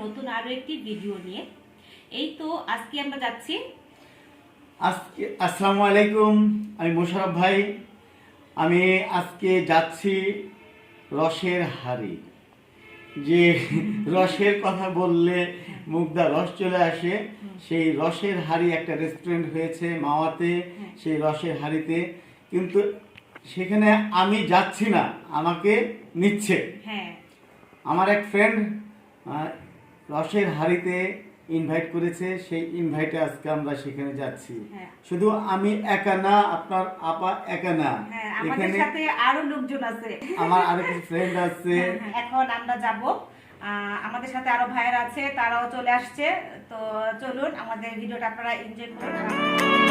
নতুন আরও একটি ভিডিও নিয়ে। এই তো আজকে আমরা যাচ্ছি। আজকে আসসালামু আলাইকুম আমি মোশারফ ভাই। আমি আজকে যাচ্ছি রসের হাড়ি। যে রসের কথা বললে মুগদা রস চলে আসে। সেই রসের হাড়ি একটা রেস্টুরেন্ট হয়েছে মাওয়াতে সেই রসের হাড়িতে। কিন্তু সেখানে আমি যাচ্ছি না আমাকে নিচ্ছে। হ্যাঁ। আমার এক ফ্রেন্ড রসের হাড়িতে ইনভাইট করেছে সেই ইনভাইটে আজকে আমরা সেখানে যাচ্ছি। হ্যাঁ। শুধু আমি একা না আপনার আপা একা না। হ্যাঁ এখানে সাথে আরও লোকজন আছে। আমার আরও কিছু ফ্রেন্ড আছে। হ্যাঁ, এখন আমরা যাব। আমাদের সাথে আরও ভাইয়ের আছে তারাও চলে আসছে। তো চলুন আমাদের ভিডিওটা আপনারা এনজয় করুন।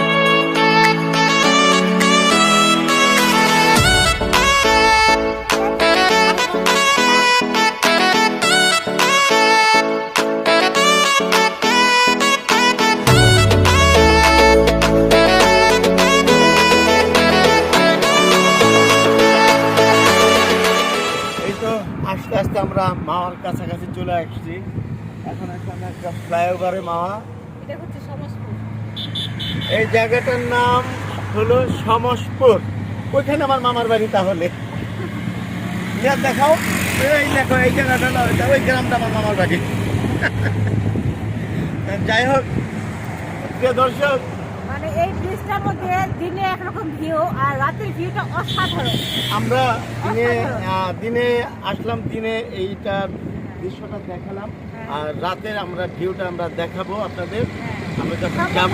আমরা মাওয়ার কাছাকাছি চলে আসছি। এখন এখানে একটা ফ্লাইওভারে মাওয়া। এটা হচ্ছে সমস্তপুর এই জায়গাটার নাম হলো সমসপুর। ওইখানে আমার মামার বাড়ি তাহলে। দেখাও। এই দেখো এই জায়গাটা ওই গ্রামটা আমার মামার বাড়ি। যাই হোক দর্শক এই ব্রিজটার মধ্যে দিনে একরকম ভিউ আর রাতের ভিউটা অসাধারণ। আমরা দিনে দিনে আসলাম দিনে এইটার দৃশ্যটা দেখালাম। আর রাতের আমরা ভিউটা আমরা দেখাবো আপনাদের। আমরা যখন যাব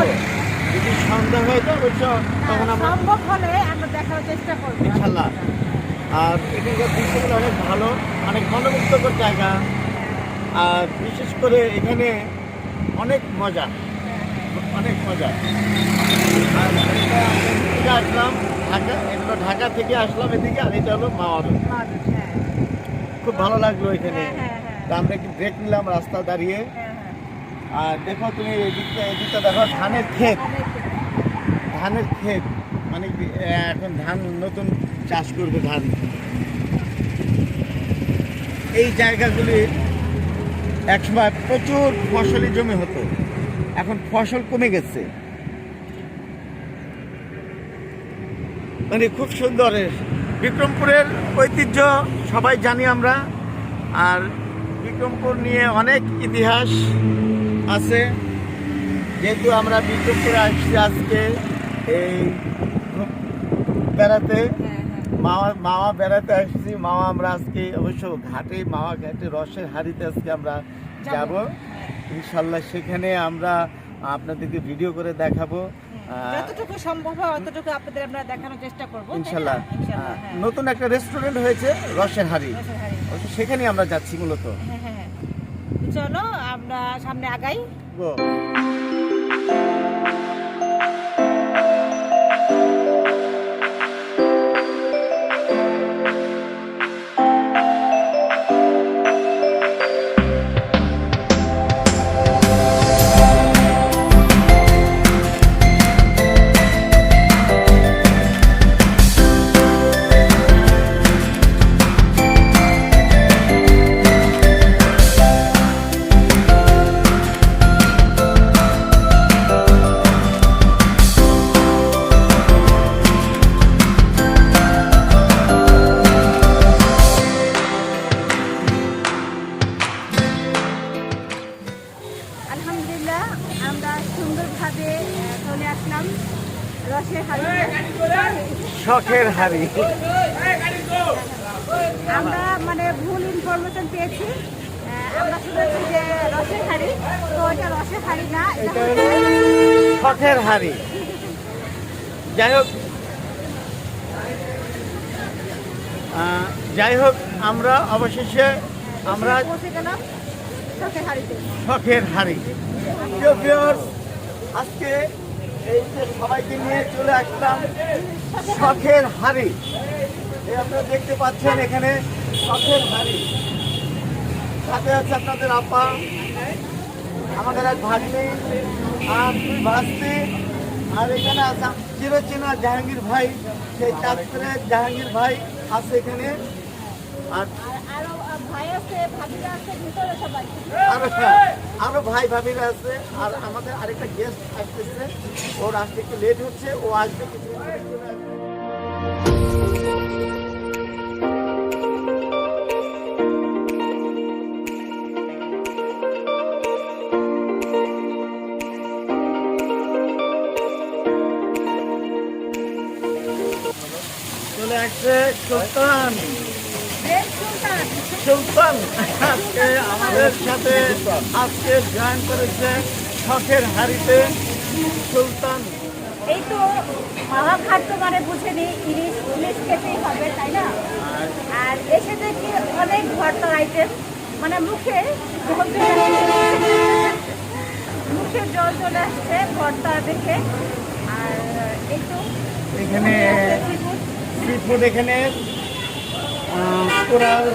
যদি সন্ধ্যা হয়ে যায় অবশ্য তখন আমরা সম্ভব হলে আমরা দেখার চেষ্টা করব। ইনশাল্লাহ। আর এখানকার দৃশ্যগুলো অনেক ভালো অনেক মনোমুগ্ধকর জায়গা। আর বিশেষ করে এখানে অনেক মজা। অনেক মজা। আর এটা থেকে আসলাম ঢাকা এগুলো ঢাকা থেকে আসলাম এদিকে আর এটা হলো মাওয়ার। খুব ভালো লাগল এখানে। হ্যাঁ, হ্যাঁ, হ্যাঁ। তা আমরা একটু ব্রেক নিলাম রাস্তা দাঁড়িয়ে। আর দেখো তুমি এদিকটা এদিকটা দেখো ধানের ক্ষেত। ধানের ক্ষেত। মানে এখন ধান নতুন চাষ করবে ধান। এই জায়গাগুলি একসময় প্রচুর ফসলি জমি হতো। এখন ফসল কমে গেছে। মানে খুব সুন্দর বিক্রমপুরের ঐতিহ্য সবাই জানি আমরা। আর বিক্রমপুর নিয়ে অনেক ইতিহাস আছে। যেহেতু আমরা বিক্রমপুরে আসছি আজকে এই বেড়াতে। মামা মামা বেড়াতে আসছি। মামা আমরা আজকে অবশ্য ঘাটে মামা ঘাটে রসের হাড়িতে আজকে আমরা যাব। ইনশাল্লাহ সেখানে আমরা আপনাদেরকে ভিডিও করে দেখাবো। আহ, যতটুকু সম্ভব হয় অতটুকু আপনাদের আমরা দেখানোর চেষ্টা করব। ইনশাল্লাহ হ্যাঁ। নতুন একটা রেস্টুরেন্ট হয়েছে রসের হাড়ি সেখানে আমরা যাচ্ছি মূলত। হ্যাঁ, হ্যাঁ, হ্যাঁ। চলো আমরা সামনে আগাই। শখের হাড়ি। আমরা মানে ভুল ইনফরমেশন পেয়েছি। আমরা শুনেছি যে রসের হাড়ি। তো এটা রসের হাড়ি না এটা শখের হাড়ি। যাই হোক যাই হোক আমরা অবশেষে আমরা শখের হাড়ি। আজকে এই যে সবাইকে নিয়ে চলে আসলাম শখের হাড়ি। এই আপনারা দেখতে পাচ্ছেন এখানে শখের হাড়ি। সাথে আছে আপনাদের আপা, আমাদের এক ভাগ্নি আর দুই ভাস্তি। আর এখানে আছে চিরচেনা জাহাঙ্গীর ভাই, সেই চাঁদপুরের জাহাঙ্গীর ভাই আছে এখানে। আর আর ভাই ভাবিরা আছে, আরও আমাদের আরেকটা গেস্ট আসতেছে। ওর আসতে একটু লেট হচ্ছে, ও আসবে কিছু চলে আসছে সুলতান। সুলতান আজকে আমাদের সাথে আজকে জয়েন করেছে শখের হাড়িতে সুলতান এই তো মহাখাদ্য মানে বুঝেনি ইলিশ ইলিশ খেতেই হবে তাই না আর এসে দেখি অনেক ভর্তার আইটেম মানে মুখে। মুখে জল চলে আসছে ভর্তা দেখে আর এই তো এখানে। সি ফুড এখানে কোরাল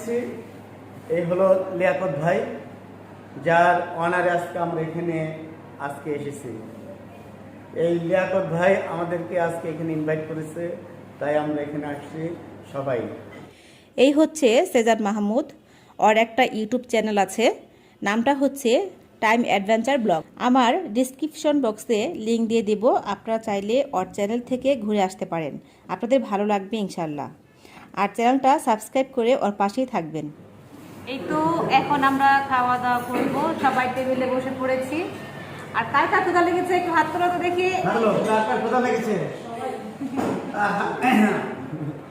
দিচ্ছি এই হলো লিয়াকত ভাই, যার অনারে আজকে আমরা এখানে আজকে এসেছি। এই লিয়াকত ভাই আমাদেরকে আজকে এখানে ইনভাইট করেছে, তাই আমরা এখানে আসছি সবাই। এই হচ্ছে সেজাদ মাহমুদ, ওর একটা ইউটিউব চ্যানেল আছে, নামটা হচ্ছে টাইম অ্যাডভেঞ্চার ব্লগ। আমার ডিসক্রিপশন বক্সে লিংক দিয়ে দেব, আপনারা চাইলে ওর চ্যানেল থেকে ঘুরে আসতে পারেন। আপনাদের ভালো লাগবে ইনশাল্লাহ আর চ্যানেলটা সাবস্ক্রাইব করে ওর পাশেই থাকবেন। এই তো এখন আমরা খাওয়া দাওয়া করব সবাই টেবিলে বসে পড়েছি। আর কার কার ক্ষুধা লেগেছে একটু হাত তোলা তো দেখি। কোথা লেগেছে?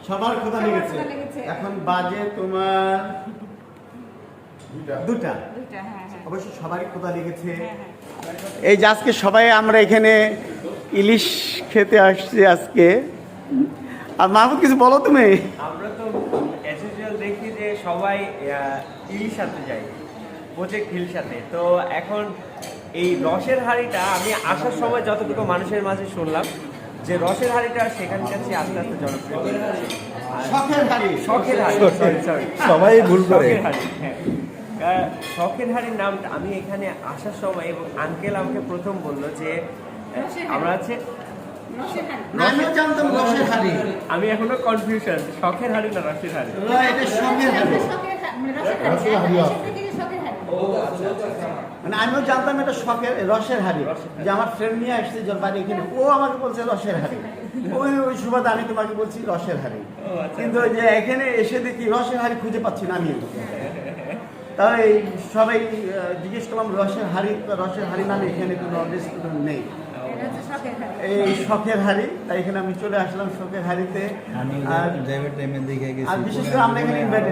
সবার কোথা লেগেছে। এখন বাজে তোমার দুটা। হ্যাঁ হ্যাঁ। অবশ্য সবারই কোথা লেগেছে। হ্যাঁ, হ্যাঁ। এই যে আজকে সবাই আমরা এখানে ইলিশ খেতে আসছি আজকে। আর মাহমুদ কিছু বলো তুমি? আমরা তো অ্যাজ ইউজুয়াল দেখি যে সবাই ইলিশ সাথে যায় প্রজেক্ট হিল সাথে তো এখন এই রসের হাঁড়িটা আমি আসার সময় যতটুকু মানুষের মাঝে শুনলাম যে রসের হাঁড়িটা সেখানকার চেয়ে আস্তে আস্তে জনপ্রিয় আর শখের হাড়ি। সবাই ভুল করে। শখের হাঁড়ি হ্যাঁ। শখের হাঁড়ির নামটা আমি এখানে আসার সময় এবং আঙ্কেল আমাকে প্রথম বলল যে আমরা আছে আমি এখনও কনফিউশন শখের হাঁড়ি না রসের হাঁড়ি? এটা শখের হাড়ি। মানে আমিও জানতাম এটা শখের রসের হাড়ি। যে আমার ফ্রেন্ড নিয়ে আসছে বাড়ি এখানে ও আমাকে বলছে রসের হাড়ি। ওই ওই সুবাদে আমি তোমাকে বলছি রসের হাড়ি। কিন্তু ওই যে এখানে এসে দেখি রসের হাড়ি খুঁজে পাচ্ছি না আমি তাই সবাই জিজ্ঞেস করলাম রসের হাড়ি রসের হাড়ি নামে এখানে কোনো রেস্টুরেন্ট নেই। এই শখের হাড়ি তাই এখানে আমি চলে আসলাম শখের হাড়িতে। আমি আর বিশেষ করে আমরা এখানে।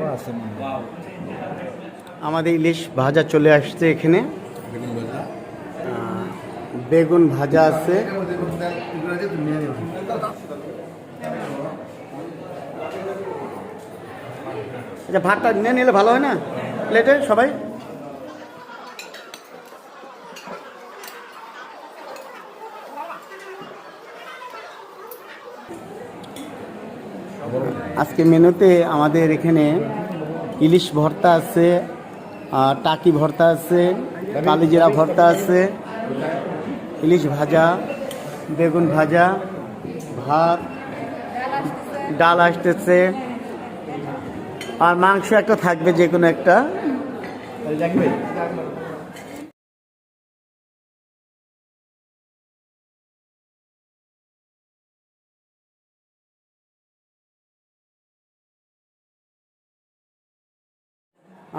আমাদের ইলিশ ভাজা চলে আসছে এখানে। বেগুন ভাজা। আছে। আচ্ছা ভাতটা নিয়ে নিলে ভালো হয় না? প্লেটে সবাই? আজকে মেনুতে আমাদের এখানে ইলিশ ভর্তা আছে টাকি ভর্তা আছে, কালিজিরা ভর্তা আছে, ইলিশ ভাজা, বেগুন ভাজা, ভাত, ডাল আসতেছে। আর মাংস একটা থাকবে যে কোনো একটা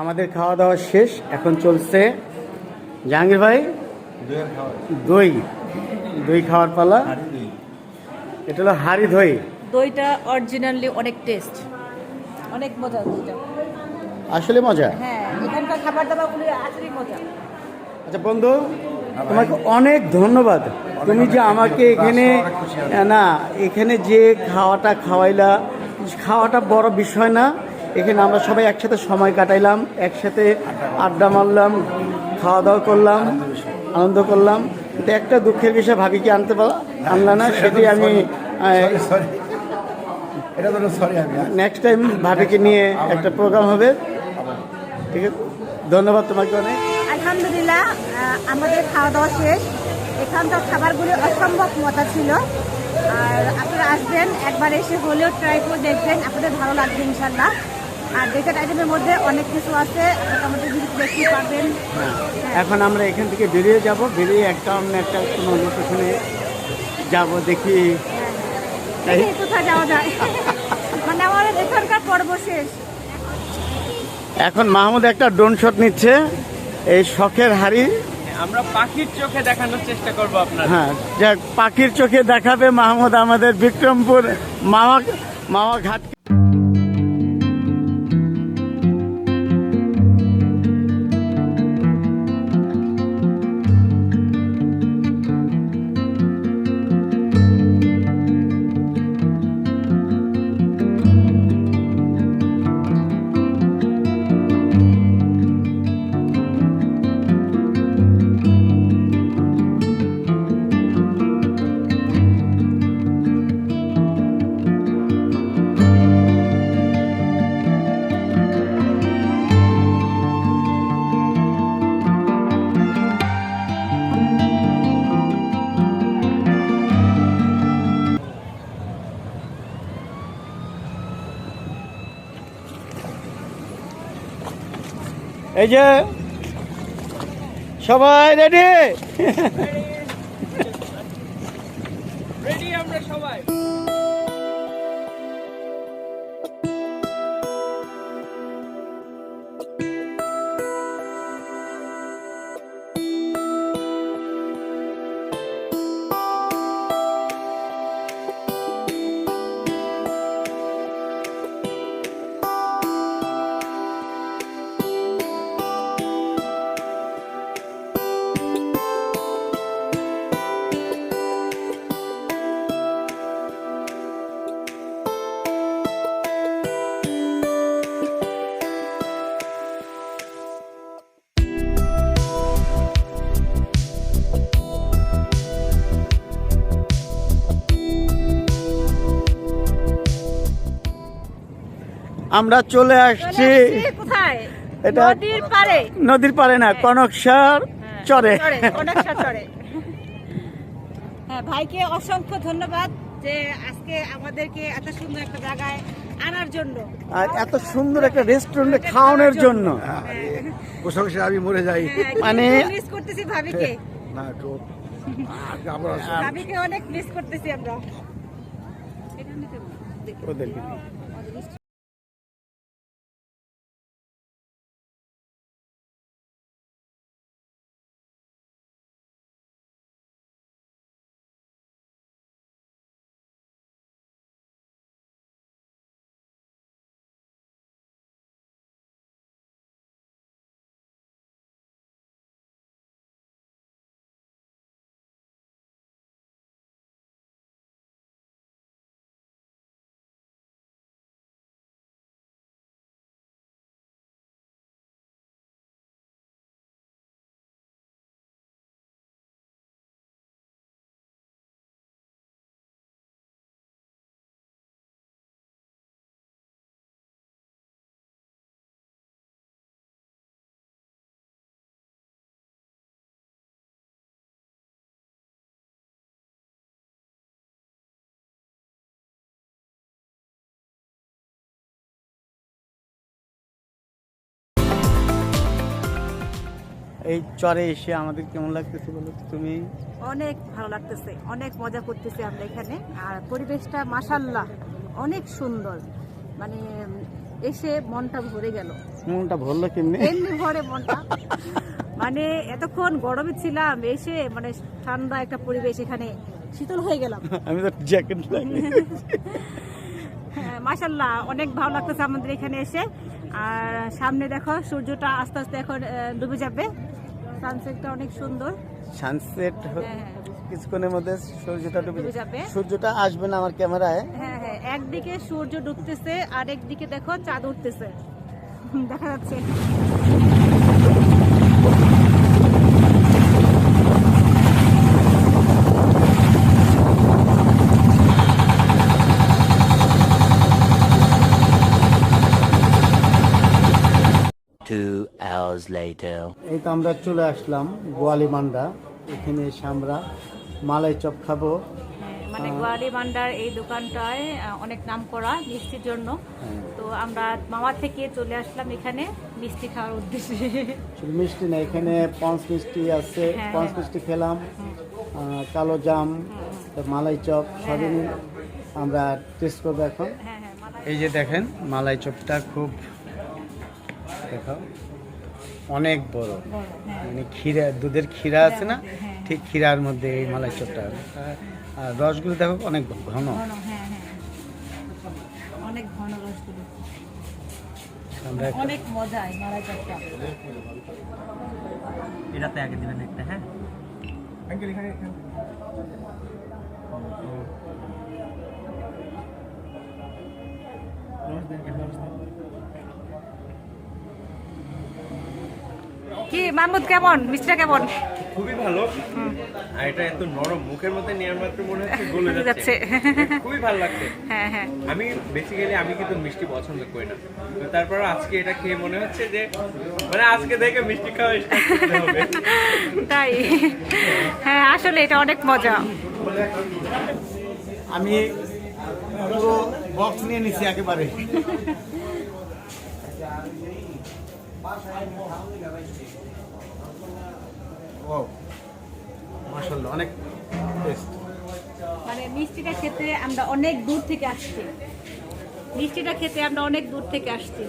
আমাদের খাওয়া দাওয়া শেষ এখন চলছে জাহাঙ্গীর ভাই দই দই খাওয়ার পালা। এটা হলো হাড়ি দই। দইটা অরিজিনালি অনেক টেস্ট অনেক মজা দইটা। আসলে মজা? হ্যাঁ এখানকার খাবার দাবারগুলি আসলেই মজা। আচ্ছা বন্ধু তোমাকে অনেক ধন্যবাদ। তুমি যে আমাকে এখানে না এখানে যে খাওয়াটা খাওয়াইলা খাওয়াটা বড় বিষয় না এখানে আমরা সবাই একসাথে সময় কাটাইলাম একসাথে আড্ডা মারলাম খাওয়া দাওয়া করলাম আনন্দ করলাম। কিন্তু একটা দুঃখের বিষয় ভাবি কি আনতে পার আনলা না সেটি আমি সরি এটা তো সরি আমি। নেক্সট টাইম ভাবিকে নিয়ে একটা প্রোগ্রাম হবে। ঠিক আছে? ধন্যবাদ তোমাকে অনেক। আলহামদুলিল্লাহ আমাদের খাওয়া দাওয়া শেষ। এখানকার খাবারগুলি অসম্ভব মজা ছিল। আর আপনারা আসবেন একবার এসে হলেও ট্রাই করে দেখবেন। আপনাদের ভালো লাগবে ইনশাল্লাহ। আর ডেজার্ট আইটেমের মধ্যে অনেক কিছু আছে দেখতে পারবেন। এখন আমরা এখান থেকে বেরিয়ে যাব বেরিয়ে একটা অন্য একটা কোনো লোকেশনে যাব দেখি। দেখি কোথায় যাওয়া যায়। মানে আমাদের এখানকার পর্ব শেষ। এখন মাহমুদ একটা ড্রোন শট নিচ্ছে এই শখের হাড়ি। আমরা পাখির চোখে দেখানোর চেষ্টা করব আপনার। হ্যাঁ যাক পাখির চোখে দেখাবে মাহমুদ আমাদের বিক্রমপুর মামা মামা ঘাট এই যে সবাই রেডি? আমরা চলে আসছি। এটা- নদীর পাড়ে। পারে না কনকসার চরে। চরে অনেকটা চরে। হ্যাঁ ভাইকে অসংখ্য ধন্যবাদ যে আজকে আমাদেরকে এত সুন্দর একটা জায়গায় আনার জন্য। আর এত সুন্দর একটা রেস্টুরেন্টে খাওয়ানোর জন্য। বসে আমি মরে যাই। মানে মিস করতেছি ভাবিকে। না তো আমরা ভাবিকে অনেক মিস করতেছি আমরা। ওদেরকে। এই চরে এসে আমাদের কেমন লাগতেছে বলো তুমি? অনেক ভালো লাগতেছে অনেক মজা করতেছি আমরা এখানে। আর পরিবেশটা মাসাল্লাহ অনেক সুন্দর। মানে এসে মনটা ভরে গেল। মনটা ভরলো কেমনি? এমনি ভরে মনটা। মানে এতক্ষণ গরমে ছিলাম এসে মানে ঠান্ডা একটা পরিবেশ এখানে শীতল হয়ে গেলাম। আমি তো জ্যাকেট লাগিয়ে হ্যাঁ, মাশাল্লাহ অনেক ভালো লাগতেছে আমাদের এখানে এসে। আর সামনে দেখো সূর্যটা আস্তে আস্তে এখন ডুবে যাবে। সানসেটটা অনেক সুন্দর। সানসেট হ্যাঁ, কিছুক্ষণের মধ্যে সূর্যটা ডুবে ডুবে যাবে। সূর্যটা আসবে না আমার ক্যামেরায়। হ্যাঁ হ্যাঁ একদিকে সূর্য ডুবতেছে আর একদিকে দেখো চাঁদ উঠতেছে। দেখা যাচ্ছে। Hours later. এই তো আমরা চলে আসলাম গোয়ালি মান্ডা এখানে এসে আমরা মালাই চপ খাব। হ্যাঁ, মানে গোয়ালি ভান্ডার এই দোকানটায় অনেক নাম করা মিষ্টির জন্য। হ্যাঁ। তো আমরা মামা থেকে চলে আসলাম এখানে মিষ্টি খাওয়ার উদ্দেশ্যে। শুধু মিষ্টি না এখানে পঞ্চ মিষ্টি আছে। হ্যাঁ, পঞ্চ। মিষ্টি খেলাম কালো জাম মালাই চপ সবই আমরা টেস্ট করব এখন। হ্যাঁ হ্যাঁ এই যে দেখেন মালাই চপটা খুব দেখো অনেক বড়। হ্যাঁ। মানে ক্ষীরা দুধের ক্ষীরা আছে না? হ্যাঁ। ঠিক ক্ষীরার মধ্যে এই মালাই চপটা আর রসগুলো দেখো অনেক ঘন। ঘন হ্যাঁ হ্যাঁ। অনেক ঘন রসগুলো। অনেক মজা এই মালাই চপটা। এটাতে আগে দিবেন একটা হ্যাঁ? আঙ্কেল এখানে কি মাহমুদ কেমন? মিষ্টিটা কেমন? খুবই ভালো। আর এটা এত নরম মুখের মধ্যে নেওয়ার মাত্র মনে হচ্ছে গলে যাচ্ছে। যাচ্ছে। খুবই ভালো লাগছে। হ্যাঁ হ্যাঁ। আমি বেসিক্যালি আমি কিন্তু মিষ্টি পছন্দ করি না। তো তারপর আজকে এটা খেয়ে মনে হচ্ছে যে মানে আজকে থেকে মিষ্টি খাওয়া স্টার্ট করতে হবে। তাই? হ্যাঁ আসলে এটা অনেক মজা। আমি পুরো বক্স নিয়ে নিছি একেবারে। মানে মিষ্টিটা খেতে আমরা অনেক দূর থেকে আসছি। মিষ্টিটা খেতে আমরা অনেক দূর থেকে আসছি।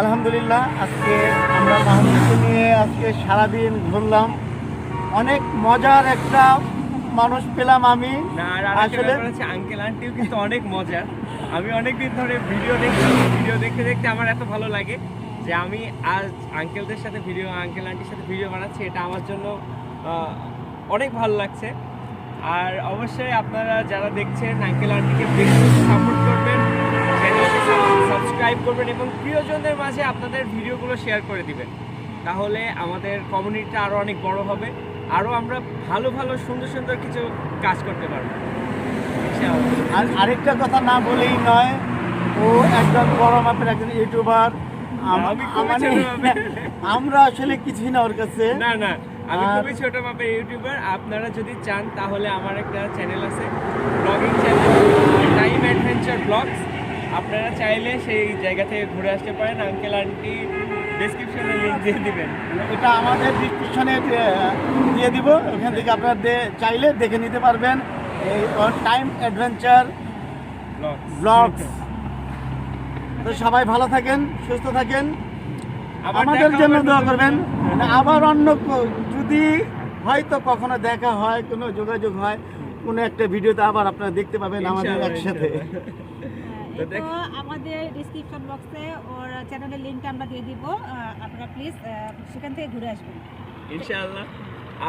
আলহামদুলিল্লাহ আজকে আমরা মাহমুদকে নিয়ে আজকে সারাদিন ঘুরলাম। অনেক মজার একটা মানুষ পেলাম আমি। আসলে আঙ্কেল আন্টিও কিন্তু অনেক মজার। আমি অনেকদিন ধরে ভিডিও দেখি ভিডিও দেখতে দেখতে আমার এত ভালো লাগে যে আমি আজ আঙ্কেলদের সাথে ভিডিও আঙ্কেল আন্টির সাথে ভিডিও বানাচ্ছি। এটা আমার জন্য অনেক ভালো লাগছে। আর অবশ্যই আপনারা যারা দেখছেন আঙ্কেল আন্টিকে বেশি সাপোর্ট করবেন। চ্যানেলকে সাবস্ক্রাইব করবেন এবং প্রিয়জনদের মাঝে আপনাদের ভিডিওগুলো শেয়ার করে দিবেন। তাহলে আমাদের কমিউনিটিটা আরও অনেক বড় হবে। আরও আমরা ভালো ভালো সুন্দর সুন্দর কিছু কাজ করতে পারব। আর আরেকটা কথা না বলেই নয় ও একজন বড় মাপের একজন ইউটিউবার মানে। আমরা আসলে কিছুই না ওর কাছে। না না আমি খুবই ছোট মাপের ইউটিউবার আপনারা যদি চান তাহলে আমার একটা চ্যানেল আছে blogging channel time adventure blogs আপনারা চাইলে সেই জায়গা থেকে ঘুরে আসতে পারেন। আঙ্কেল আন্টি ডেসক্রিপশনে লিঙ্ক দিয়ে দিবেন। এটা আমাদের ডিসক্রিপশনে দিয়ে দিব। ওখান থেকে আপনারা চাইলে দেখে নিতে পারবেন। এই টাইম অ্যাডভেঞ্চার ব্লগস ব্লগস তো সবাই ভালো থাকেন সুস্থ থাকেন। আবার আমাদের জন্য দোয়া করবেন। আবার অন্য যদি হয়তো কখনো দেখা হয় কোনো যোগাযোগ হয় কোনো একটা ভিডিওতে আবার আপনারা দেখতে পাবেন আমাদের একসাথে। তো আমাদের ডিসক্রিপশন বক্সে ওর চ্যানেলের লিঙ্কটা আমরা দিয়ে দিব। আপনারা প্লিজ সেখান থেকে ঘুরে আসবেন। ইনশাআল্লাহ।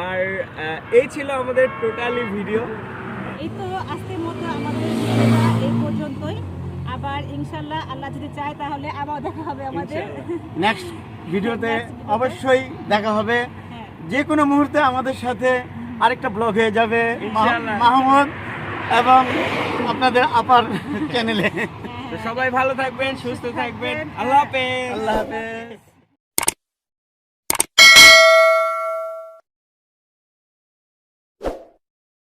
আর এই ছিল আমাদের টোটালি ভিডিও এই তো আজকের মতো আমাদের এই পর্যন্তই। আবার ইনশাল্লাহ আল্লাহ যদি চায় তাহলে আবার দেখা হবে আমাদের। নেক্সট ভিডিওতে অবশ্যই দেখা হবে। হ্যাঁ। যে কোনো মুহূর্তে আমাদের সাথে আরেকটা ব্লগ হয়ে যাবে। মাহমুদ এবং আপনাদের আপার চ্যানেলে সবাই ভালো থাকবেন। সুস্থ থাকবেন। আল্লাহ হাফেজ। আল্লাহ হাফেজ।